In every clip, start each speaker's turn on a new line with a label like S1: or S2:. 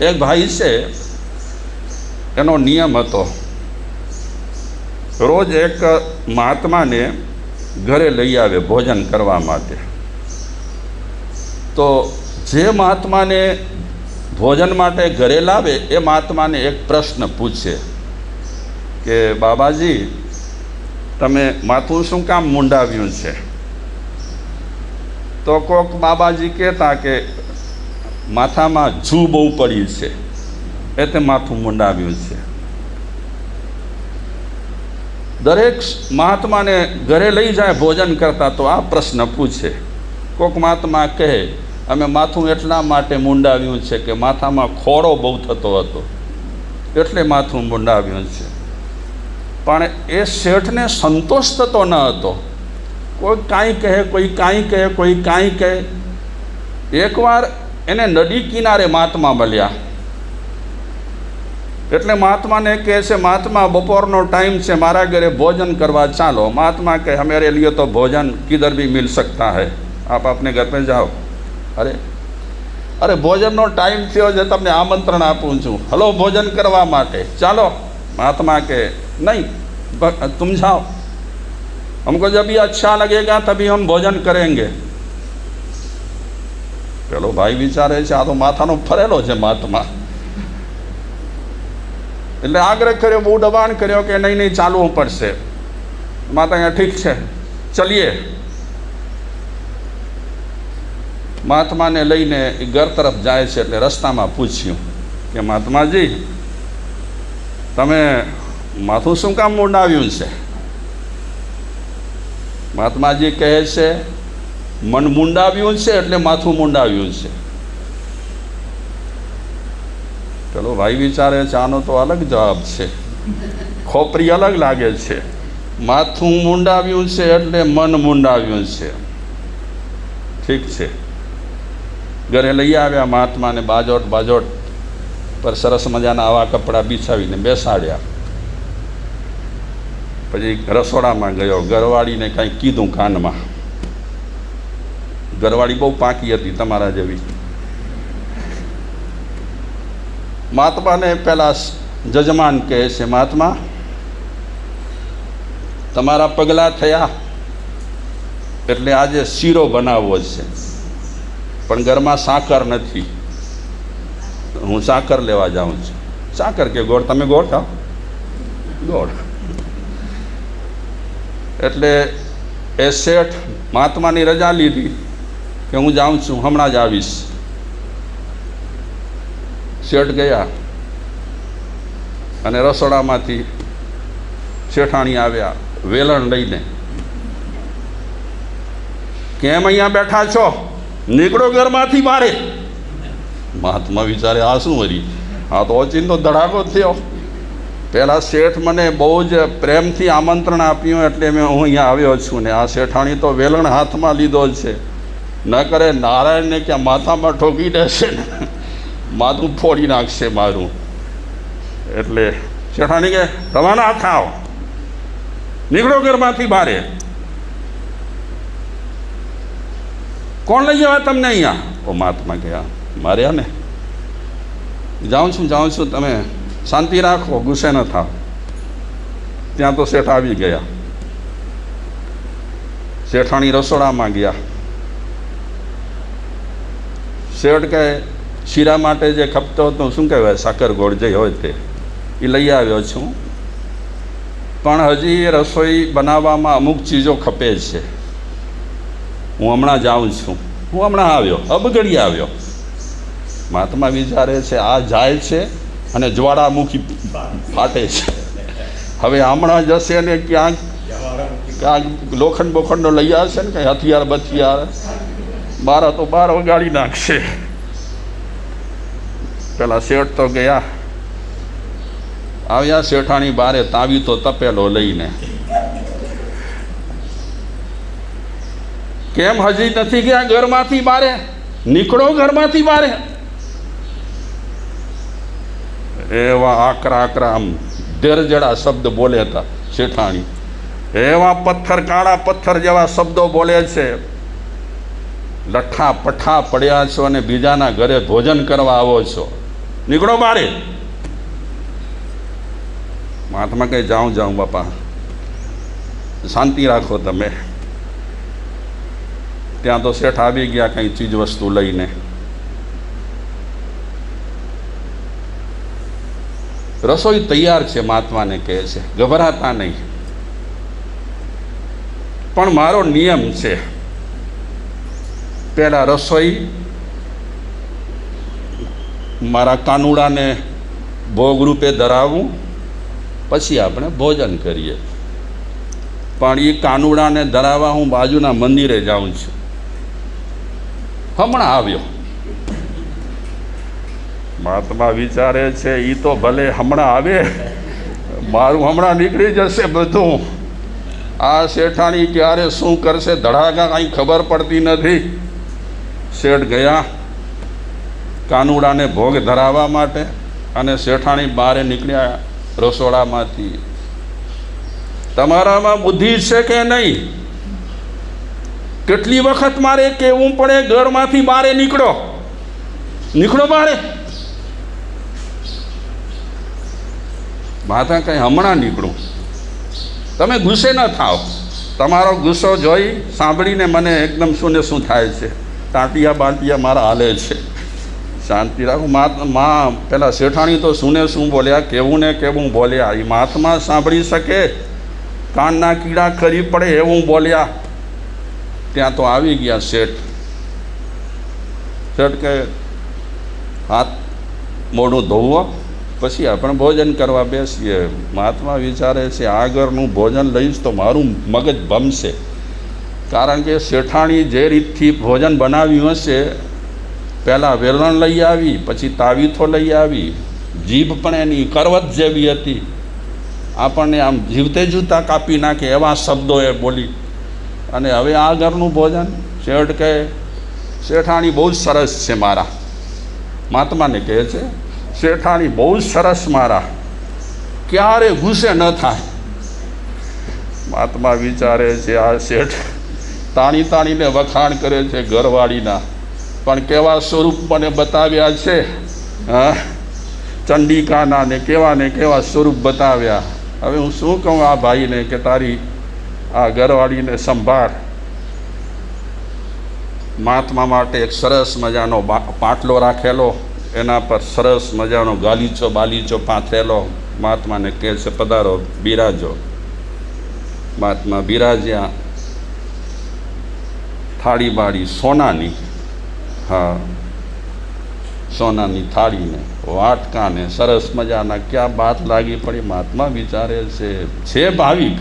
S1: એક ભાઈ છે, એનો નિયમ હતો. રોજ એક મહાત્માને ઘરે લઈ આવે ભોજન કરવા માટે. તો જે મહાત્માને ભોજન માટે ઘરે લાવે, એ મહાત્માને એક પ્રશ્ન પૂછે કે, બાબાજી, તમે માથું શું કામ મુંડાવ્યું છે? તો કોક બાબાજી કહેતા કે માથામાં જૂ બહુ પડી છે. એટલે માથું મુંડાવ્યું છે. દરેક મહાત્માને ઘરે લઈ જાય ભોજન કરતા તો આ પ્રશ્ન પૂછે. કોક મહાત્મા કહે, અમે માથું એટલા માટે મુંડાવ્યું છે કે માથામાં ખોડો બહુ થતો હતો. એટલે માથું મુંડાવ્યું છે. પણ એ શેઠને સંતોષ થતો ન હતો. કોઈ કાંઈ કહે, કોઈ કાંઈ કહે, કોઈ કાંઈ કહે. એકવાર એને નદી કિનારે મહાત્મા મળ્યા. એટલે મહાત્માને કહે છે, મહાત્મા, બપોરનો ટાઈમ છે, મારા ઘરે ભોજન કરવા ચાલો. મહાત્મા કહે હમારે લીએ તો ભોજન કિધર બી મિલ સકતા હૈ. આપ આપને ઘર પે જાઓ. અરે અરે ભોજનનો ટાઈમ થયો છે, તમને આમંત્રણ આપું છું. હલો, ભોજન કરવા માટે. ચાલો, મહાત્મા કે નહીં તુમ જાઓ. હમકો જબી અચ્છા લગેગા, તભી હમ ભોજન કરેંગે. પેલો ભાઈ વિચારે છે, આ તો માથાનો ફરેલો છે મહાત્મા. એટલે આગ્રહ કર્યો, બહુ દબાણ કર્યો કે નહીં નહીં, ચાલવું પડશે. માતા અહીંયા ઠીક છે, ચલીએ. મહાત્માને લઈને એ ઘર તરફ જાય છે એટલે રસ્તામાં પૂછ્યું કે, મહાત્માજી, તમે માથું શું કામ મુંડાવ્યું છે? મહાત્માજી કહે છે મન મુંડાવ્યું છે એટલે માથું મુંડાવ્યું છે. ચલો, ભાઈ વિચારે આનો તો અલગ જવાબ છે. ખોપરી અલગ લાગે છે. માથું મુંડાવ્યું છે એટલે મન મુંડાવ્યું છે. ઠીક છે. ઘરે લઈ આવ્યા મહાત્માને બાજોટ બાજોટ પર સરસ મજાના આવા કપડાં બિછાવીને બેસાડ્યા. પછી રસોડામાં ગયો, ઘરવાળીને કાંઈ કીધું કાનમાં. ઘરવાળી બહુ પાકી હતી તમારા જેવી. મહાત્માને પેલા જજમાન કહે છે, મહાત્મા, તમારા પગલાં થયા એટલે આજે શીરો બનાવવો છે. પણ ઘરમાં સાકર નથી. હું સાકર લેવા જાઉં છું. સાકર કે ગોળ? તમે ગોળ ખાઓ. ગોળ. એટલે એ શેઠ મહાત્માની રજા લીધી. કે હું જાઉં છું, હમણાં જ આવીશ. શેઠ ગયા અને રસોડામાંથી શેઠાણી આવ્યા, વેલણ લઈને. કેમ અહીંયા બેઠા છો? નીકળો ઘરમાંથી મારે મહાત્મા વિચારે, આ શું વરી આ તો ઓચિંતો ધડાકો થયો. પહેલાં શેઠ મને બહુ જ પ્રેમથી આમંત્રણ આપ્યું, એટલે મેં હું અહીંયા આવ્યો છું ને. આ શેઠાણી તો વેલણ હાથમાં લીધો છે. ન કરે, નારાયણને ક્યાં માથામાં ઠોકી દેશે ને? માથું ફોડી નાખશે મારું. એટલે શેઠાણી કે, રવાના થાવ. નીકળો ઘરમાંથી બારે. કોણ લઈ જવા તમને અહીંયા? ઓ મહાત્મા ગયા માર્યા ને જાઉં છું જાઉં છું. તમે શાંતિ રાખો, ગુસ્સે ન થાવ. ત્યાં તો શેઠ આવી ગયા. શેઠાણી રસોડામાં ગયા. શેઠ કહે શીરા માટે જે ખપતો હતો, શું કહેવાય, સાકર ગોળ જે હોય તે, એ લઈ આવ્યો છું. પણ હજી રસોઈ બનાવવામાં અમુક ચીજો ખપે છે. હું હમણાં જાઉં છું. હું હમણાં આવ્યો, અબગડી આવ્યો. મહાત્મા વિચારે છે, આ જાય છે અને જ્વાળામુખી ફાટે છે. હવે હમણાં જશે ને ક્યાંક ક્યાંક લોખંડ બોખંડનો લઈ આવશે ને, કંઈ હથિયાર બથિયાર બારા તો બાર વગાડી નાખશે. પેલા શેઠ તો ગયા. આવ્યા શેઠાણી બારે તાવી તો તપેલો લઈને. કેમ હજી નથી ગયા ઘરમાંથી બારે? નીકળો ઘરમાંથી બારે. એવા આકરા આકરા આમ ડેરજડા શબ્દ બોલે હતા શેઠાણી. એવા પથ્થર, કાળા પથ્થર જેવા શબ્દો બોલે છે. લઠ્ઠા પઠ્ઠા પડ્યા છો અને બીજાના ઘરે ભોજન કરવા આવો છો. નીકળો બારે. મહાત્મા કહે જાઉં જાઉં બાપા. શાંતિ રાખો તમે. ત્યાં તો શેઠ આવી ગયા કંઈ ચીજ વસ્તુ લઈને. રસોઈ તૈયાર છે મહાત્માને કહે છે. ગભરાતા નહીં. પણ મારો નિયમ છે પહેલાં રસોઈ, મારા કાનુડાને ભોગ રૂપે ધરાવવું પછી આપણે ભોજન કરીએ. પણ એ કાનુડાને ધરાવવા હું બાજુના મંદિરે જાઉં છું. હમણાં આવ્યો. મહાત્મા વિચારે છે એ તો ભલે હમણાં આવે, મારું હમણાં નીકળી જશે બધું. આ શેઠાણી ક્યારે શું કરશે ધડાકા કાંઈ ખબર પડતી નથી. શેઠ ગયા કાનુડાને ભોગ ધરાવવા માટે અને શેઠાણી બહાર નીકળ્યા રસોડામાંથી. તમારામાં બુદ્ધિ છે કે નહીં? કેટલી વખત મારે કહેવું પડે ઘરમાંથી બહાર નીકળો. નીકળો બારે માતા કંઈ હમણાં નીકળું. તમે ગુસ્સે ન થાવ તમારો ગુસ્સો જોઈ સાંભળીને મને એકદમ શું ને શું થાય છે? ટાંટિયા બાંટિયા મારા હાલે છે. શાંતિ રાખું. મા પેલા શેઠાણી તો સુને શું બોલ્યા, કેવું ને કેવું બોલ્યા? એ મહાત્મા સાંભળી શકે? કાનના કીડા ખરી પડે એવું બોલ્યા. ત્યાં તો આવી ગયા શેઠ. શેઠ કે, હાથ મોઢું ધોવો, પછી આપણે ભોજન કરવા બેસીએ. મહાત્મા વિચારે છે આગળનું ભોજન લઈશ તો મારું મગજ ભમશે. કારણ કે શેઠાણી જે રીતથી ભોજન બનાવ્યું હશે, પહેલાં વેલણ લઈ આવી, પછી તાવીથો લઈ આવી, જીભ પણ એની કરવત જેવી હતી. આપણને આમ જીવતે જૂતા કાપી નાખે એવા શબ્દો એ બોલી. અને હવે આ ઘરનું ભોજન? શેઠ કહે, શેઠાણી બહુ જ સરસ છે મારા. મહાત્માને કહે છે, શેઠાણી બહુ જ સરસ મારા. ક્યારે ગુસ્સે ન થાય. મહાત્મા વિચારે છે, આ શેઠ તાણી તાણીને વખાણ કરે છે ઘરવાળીના. પણ કેવા સ્વરૂપ મને બતાવ્યા છે? હા? ચંડિકાના ને કેવા ને કેવા સ્વરૂપ બતાવ્યા? હવે હું શું કહું આ ભાઈને કે તારી આ ઘરવાળીને સંભાળ. મહાત્મા માટે એક સરસ મજાનો પાટલો રાખેલો. એના પર સરસ મજાનો ગાલીચો બાલીચો પાથરેલો. મહાત્માને કહે છે, પધારો, બિરાજો. મહાત્મા બિરાજ્યા. થાળી બાળી સોનાની, હા, સોનાની થાળીને, વાટકાને, સરસ મજાના, ક્યાં બાત લાગી પડી, મહાત્મા વિચારે છે છે ભાવિક.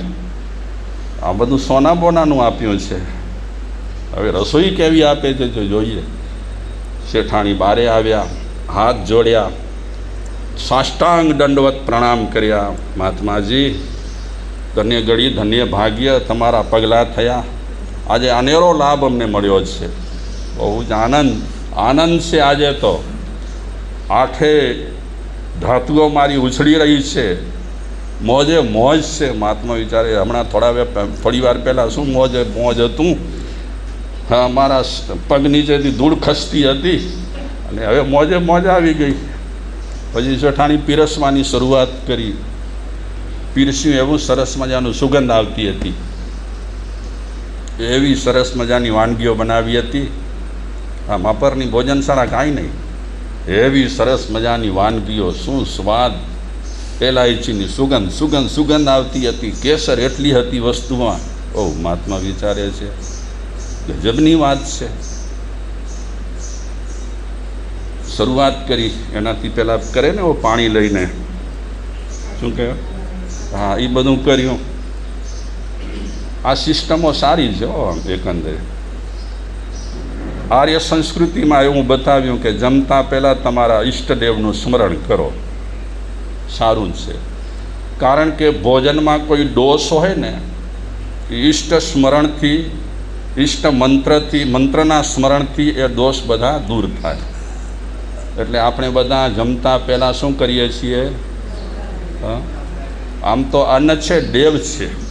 S1: આ બધું સોના બોનાનું આપ્યું છે. હવે રસોઈ કેવી આપે છે જો જોઈએ. શેઠાણી બારે આવ્યા, હાથ જોડ્યા, સાષ્ટાંગ દંડવત પ્રણામ કર્યા, મહાત્માજી, ધન્ય ગળી ધન્ય ભાગ્ય તમારા પગલાં થયા. આજે અનેરો લાભ અમને મળ્યો છે. બહુ જ આનંદ આનંદ છે આજે તો. આઠે ધાતુઓ મારી ઉછળી રહી છે. મોજે મોજ છે, મહાત્મા વિચારે. હમણાં થોડા થોડી વાર પહેલાં શું મોજે મોજ હતું? હા, મારા પગ નીચેથી ધૂળ ખસતી હતી અને હવે મોજે મોજ આવી ગઈ. પછી જેઠાણી પીરસવાની શરૂઆત કરી. પીરસ્યું એવું સરસ મજાનું સુગંધ આવતી હતી. એવી સરસ મજાની વાનગીઓ બનાવી હતી. આ માપરની ભોજનશાળા કાંઈ નહીં. એવી સરસ મજાની વાનગીઓ, શું સ્વાદ. એલાયચીની સુગંધ સુગંધ સુગંધ આવતી હતી. કેસર એટલી હતી વસ્તુમાં. ઓ, મહાત્મા વિચારે છે. ગજબની વાત છે. શરૂઆત કરી. એનાથી પહેલાં કરે ને ઓ પાણી લઈને? શું કહે હા એ બધું કર્યું. આ સિસ્ટમો સારી છે એકંદરે. આર્ય સંસ્કૃતિમાં એવું બતાવ્યું કે જમતા પહેલાં તમારા ઈષ્ટદેવનું સ્મરણ કરો. સારું છે. કારણ કે ભોજનમાં કોઈ દોષ હોય ને ઈષ્ટ સ્મરણથી, ઈષ્ટ મંત્રથી, મંત્રના સ્મરણથી એ દોષ બધા દૂર થાય. એટલે આપણે બધા જમતા પહેલાં શું કરીએ છીએ? આમ તો અન્ન છે, દેવ છે.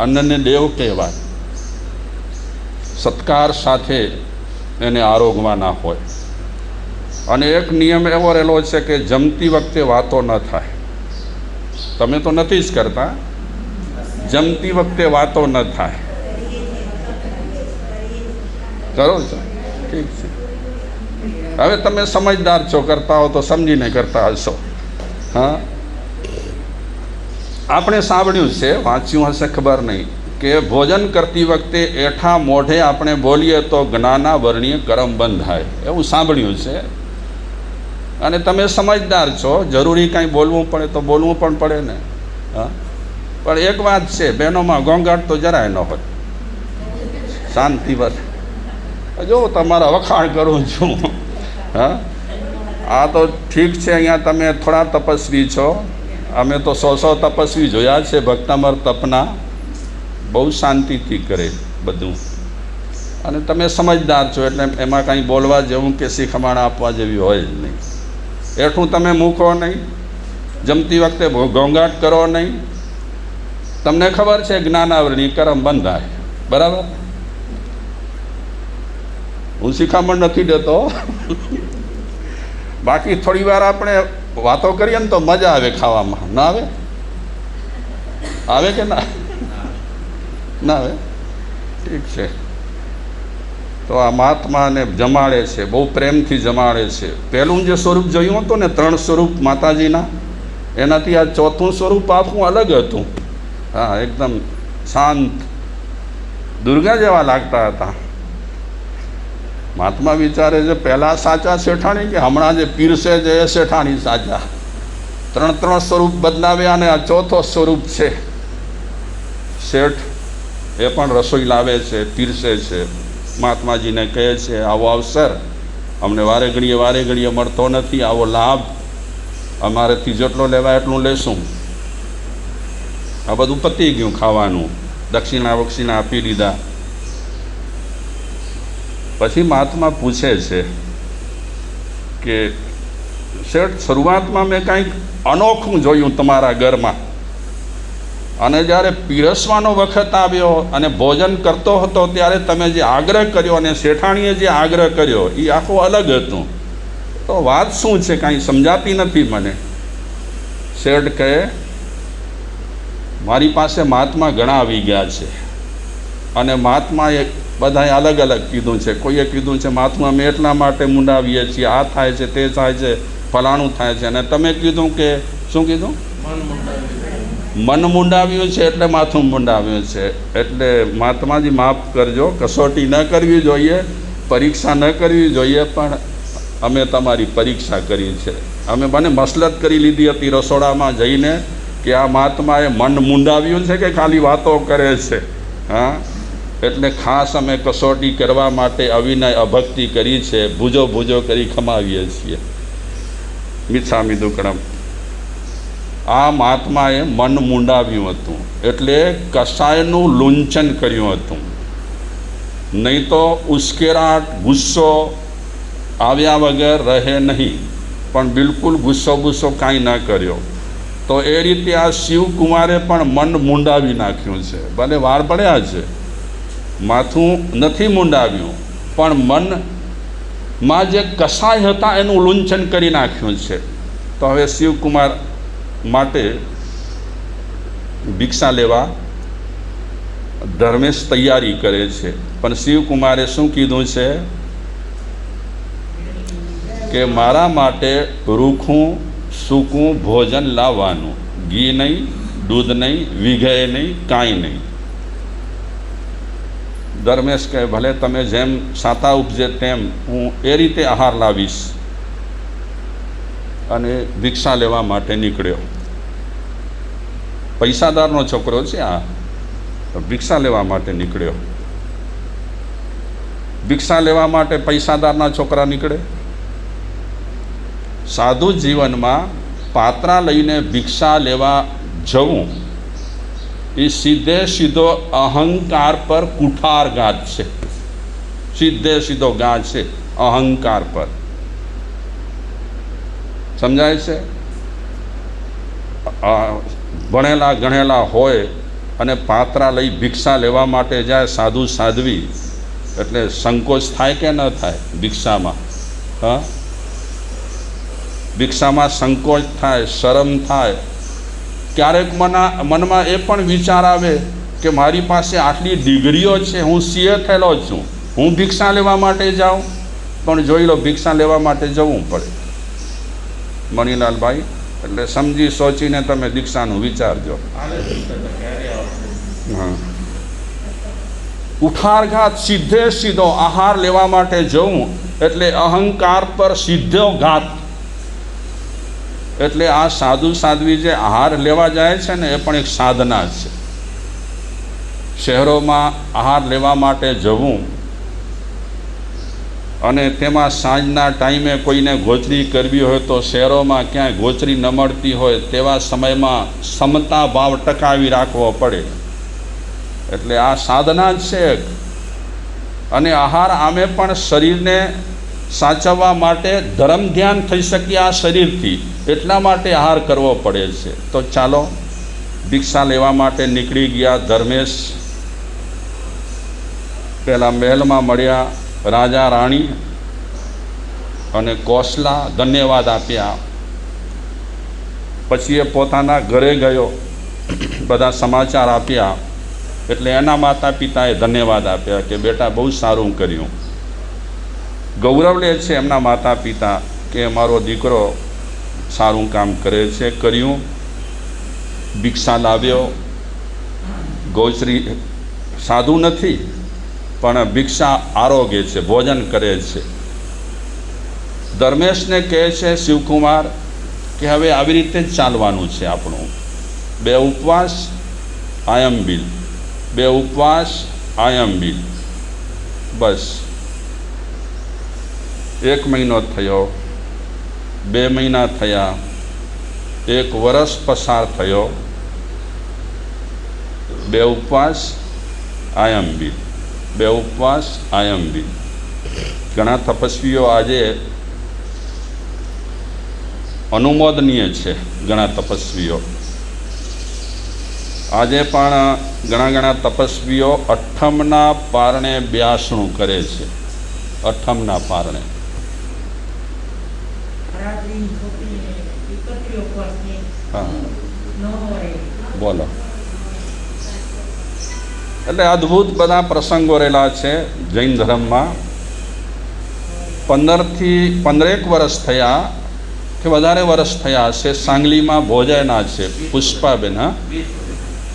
S1: અન્નને દેવ કહેવાય. સત્કાર સાથે એને આરોગવાના હોય. અને એક નિયમ એવો રહેલો છે કે જમતી વખતે વાતો ન થાય. તમે તો નથી જ કરતા. જમતી વખતે વાતો ન થાય. કરો છો? ઠીક છે. હવે તમે સમજદાર છો, કરતા હો તો સમજીને કરતા હશો. હા? આપણે સાંભળ્યું છે, વાંચ્યું હશે ખબર નહીં, કે ભોજન કરતી વખતે એઠા મોઢે આપણે બોલીએ તો જ્ઞાના વર્ણીય કરમ બંધ થાય એવું સાંભળ્યું છે. અને તમે સમજદાર છો, જરૂરી કાંઈ બોલવું પડે તો બોલવું પણ પડે ને. હા? પણ એક વાત છે, બહેનોમાં ઘોંઘાટ તો જરાય ન હોય. શાંતિ બસ જો, તમારા વખાણ કરું છું. હા? આ તો ઠીક છે, અહીંયા તમે થોડા તપસ્વી છો. અમે તો સો સો તપસ્વી જોયા છે, ભક્તામર તપના. બહુ શાંતિથી કરે બધું. અને તમે સમજદાર છો, એટલે એમાં કાંઈ બોલવા જેવું કે શીખમણ આપવા જેવી હોય જ નહીં. એઠું તમે મૂકો નહીં, જમતી વખતે ઘોંઘાટ કરો નહીં. તમને ખબર છે, જ્ઞાનાવરણી કરમ બંધાય. બરાબર? હું શિખામણ નથી દેતો. બાકી થોડી વાર આપણે વાતો કરીએ ને તો મજા આવે ખાવામાં. ના આવે? આવે કે ના? ના આવે. ઠીક છે. તો આ મહાત્માને જમાડે છે, બહુ પ્રેમથી જમાડે છે. પહેલું જે સ્વરૂપ જોયું હતું ને, ત્રણ સ્વરૂપ માતાજીના, એનાથી આ ચોથું સ્વરૂપ આખું અલગ હતું. હા, એકદમ શાંત, દુર્ગા જેવા લાગતા હતા. મહાત્મા વિચારે છે, પહેલાં સાચા શેઠાણી કે હમણાં જે પીરસે છે એ શેઠાણી સાચા? ત્રણ ત્રણ સ્વરૂપ બદલાવ્યા અને આ ચોથો સ્વરૂપ છે. શેઠ એ પણ રસોઈ લાવે છે પીરસે છે મહાત્માજીને કહે છે, આવો અવસર. અમને વારે ઘડીએ વારે ઘડીએ મળતો નથી, આવો લાભ. અમારેથી જેટલો લેવાય એટલું લેશું. આ બધું પતી ગયું ખાવાનું. દક્ષિણા વક્ષિણા આપી દીધા. પછી મહાત્મા પૂછે છે કે, શેઠ, શરૂઆતમાં મેં કાંઈક અનોખું જોયું તમારા ઘરમાં. અને જ્યારે પીરસવાનો વખત આવ્યો અને ભોજન કરતો હતો ત્યારે તમે જે આગ્રહ કર્યો અને શેઠાણીએ જે આગ્રહ કર્યો એ આખું અલગ હતું. તો વાત શું છે? કાંઈ સમજાતી નથી મને. શેઠ કહે, મારી પાસે મહાત્મા ઘણા આવી ગયા છે. અને મહાત્માએ બધાએ અલગ અલગ કીધું છે. કોઈએ કીધું છે, મહાત્મા, અમે એટલા માટે મુંડાવીએ છીએ. આ થાય છે, તે થાય છે, ફલાણું થાય છે. અને તમે કીધું કે, શું કીધું? મન મુંડાવ્યું છે એટલે માથું મુંડાવ્યું છે. એટલે મહાત્માજી માફ કરજો, કસોટી ન કરવી જોઈએ, પરીક્ષા ન કરવી જોઈએ, પણ અમે તમારી પરીક્ષા કરી છે. અમે મને મસલત કરી લીધી હતી રસોડામાં જઈને કે આ મહાત્માએ મન મુંડાવ્યું છે કે ખાલી વાતો કરે છે? હા? એટલે ખાસ અમે કસોટી કરવા માટે અવિનય અભક્તિ કરી છે, ભૂજો ભૂજો કરી ખમાવીએ છીએ. મિચ્છામી દુકડમ આ મહાત્માએ મન મુંડાવ્યું હતું, એટલે કસાયનું લૂંચન કર્યું હતું. નહીં તો ઉશ્કેરાટ, ગુસ્સો આવ્યા વગર રહે નહીં, પણ બિલકુલ ગુસ્સો ગુસ્સો કાંઈ ન કર્યો. તો એ રીતે આ શિવકુમારે પણ મન મુંડાવી નાખ્યું છે. ભલે વાર પડ્યા છે માથું નથી મુંડાવ્યું. પણ મનમાં જે કસાય હતા એનું લૂંચન કરી નાખ્યું છે. તો હવે શિવકુમાર માટે ભિક્ષા લેવા ધર્મેશ તૈયારી કરે છે. પણ શિવકુમારે શું કીધું છે? કે મારા માટે રૂખું, સૂકું ભોજન લાવવાનું. ઘી નહીં, દૂધ નહીં વિઘય નહીં, કાંઈ નહીં. ધર્મેશ કે ભલે તમે જેમ સાતા ઉપજે તેમ હું એ રીતે આહાર લાવીશ અને ભિક્ષા લેવા માટે નીકળ્યો. પૈસાદારનો છોકરો છે આ ભિક્ષા લેવા માટે નીકળ્યો. ભિક્ષા લેવા માટે પૈસાદારના છોકરા નીકળે. સાધુ જીવનમાં પાત્રા લઈને ભિક્ષા લેવા જવું એ સીધે સીધો અહંકાર પર કુઠાર ગાજ છે. સીધે સીધો ગાજ છે અહંકાર પર. સમજાય છે? ભણેલા ગણેલા હોય અને પાત્રા લઈ ભિક્ષા લેવા માટે જાય સાધુ સાધવી, એટલે સંકોચ થાય કે ન થાય ભિક્ષામાં? હા? ભિક્ષામાં સંકોચ થાય, શરમ થાય ક્યારેક મના મનમાં એ પણ વિચાર આવે કે મારી પાસે આટલી ડિગ્રીઓ છે, હું સીએ થયેલો છું. હું ભિક્ષા લેવા માટે જાઉં, પણ જોઈ લો, ભિક્ષા લેવા માટે જવું પડે. મણિલાલભાઈ, એટલે સમજી સોચીને તમે દીક્ષાનું વિચારજો. હા. ઉઠારઘાત સીધે સીધો આહાર લેવા માટે જવું, એટલે અહંકાર પર સીધો ઘાત. એટલે આ સાધુ સાધ્વી જે આહાર લેવા જાય છે ને, એ પણ એક સાધના છે. શહેરોમાં આહાર લેવા માટે જવું અને તેમાં સાંજના ટાઈમે કોઈને ગોચરી કરવી હોય તો શહેરોમાં ક્યાંય ગોચરી ન મળતી હોય તેવા સમયમાં સમતા ભાવ ટકાવી રાખવો પડે. એટલે આ સાધના જ છે અને આહાર આમે પણ શરીરને સાચવવા માટે ધર્મ ધ્યાન થઈ શકે આ શરીરથી, એટલા માટે આહાર કરવો પડે છે. તો ચાલો, દીક્ષા લેવા માટે નીકળી ગયા ધર્મેશ. પહેલાં મહેલમાં મળ્યા રાજા રાણી અને કોસલા ધન્યવાદ આપ્યા. પછી એ પોતાના ઘરે ગયો. બધા સમાચાર આપ્યા. એટલે એના માતા પિતાએ ધન્યવાદ આપ્યા કે, બેટા, બહુ સારું કર્યું. ગૌરવ લે છે એમના માતા પિતા કે અમારો દીકરો સારું કામ કરે છે, કર્યું. ભિક્ષા લાવ્યો. ગોચરી સાધુ નથી, પણ ભિક્ષા આરોગ્ય છે, ભોજન કરે છે. ધર્મેશને કહે છે શિવકુમાર કે હવે આવી રીતે જ ચાલવાનું છે આપણું. બે ઉપવાસ, આયમ બિલ. બે ઉપવાસ, આયમ બિલ. બસ. એક મહિનો થયો, બે મહિના થયા, એક વરસ પસાર થયો. બે ઉપવાસ, આયંબી. બે ઉપવાસ, આયંબી. ઘણા તપસ્વીઓ આજે અનુમોદનીય છે, ઘણા તપસ્વીઓ. આજે પણ ઘણા ઘણા તપસ્વીઓ અઠમના પારણે બ્યાસણું કરે છે. અઠમના પારણે
S2: રાત્રિ છોકરીને એકત્રીઓ વર્ષની
S1: હા
S2: ન હોય
S1: બોલો. એટલે અદ્ભુત બધા પ્રસંગો રહેલા છે જૈન ધર્મમાં. પંદરથી પંદરેક વર્ષ થયા કે વધારે વર્ષ થયા છે સાંગલીમાં ભોજાયના છે, પુષ્પાબેન, હા.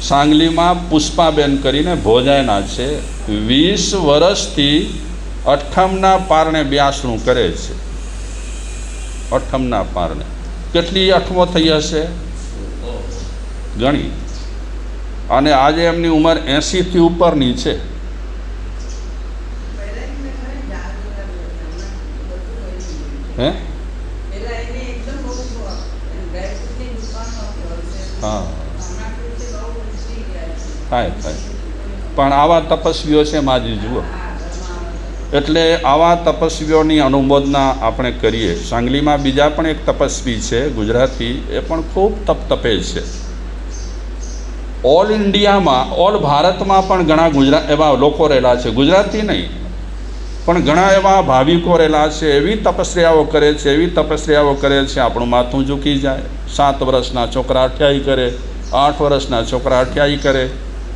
S1: સાંગલીમાં પુષ્પાબેન કરીને ભોજાયના છે. વીસ વર્ષથી અઠ્ઠમના પારણે બ્યાસણું કરે છે. અઠ્ઠમના પારણે કેટલી અઠમો થઈ હશે? ગણી. અને આજે એમની ઉંમર એંસીથી ઉપરની છે. હે? હા. થાય થાય. પણ આવા તપસ્વીઓ છે માજી, જુઓ. એટલે આવા તપસ્વીઓની અનુમોદના આપણે કરીએ. સાંગલીમાં બીજા પણ એક તપસ્વી છે, ગુજરાતી, એ પણ ખૂબ તપ તપે છે. ઓલ ઇન્ડિયામાં, ઓલ ભારતમાં પણ ઘણા ગુજરાત એવા લોકો રહેલા છે. ગુજરાતી નહીં, પણ ઘણા એવા ભાવિકો રહેલા છે, એવી તપસ્યાઓ કરે છે, એવી તપસ્યાઓ કરે છે, આપણું માથું ઝૂકી જાય. સાત વર્ષના છોકરા અઠ્યાઈ કરે, આઠ વર્ષના છોકરા અઠ્યાઈ કરે.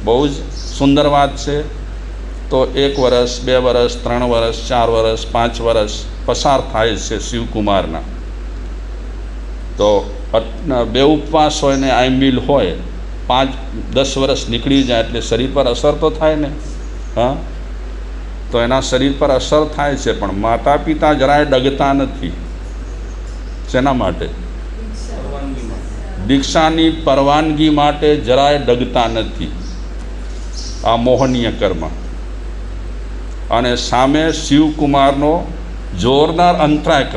S1: બહુ જ સુંદર વાત છે. તો એક વર્ષ બે વર્ષ ત્રણ વર્ષ ચાર વર્ષ પાંચ વર્ષ પસાર થાય છે શિવકુમારના. તો બે ઉપવાસ હોય ને આઈમ્બિલ હોય, પાંચ, દસ વર્ષ નીકળી જાય એટલે શરીર પર અસર તો થાય ને, હા? તો એના શરીર પર અસર થાય છે, પણ માતા પિતા જરાય ડગતા નથી. શેના માટે? દીક્ષાની પરવાનગી માટે જરાય ડગતા નથી. આ મોહનીય કર્મ. અને સામે શિવકુમારનો જોરદાર અંતરાય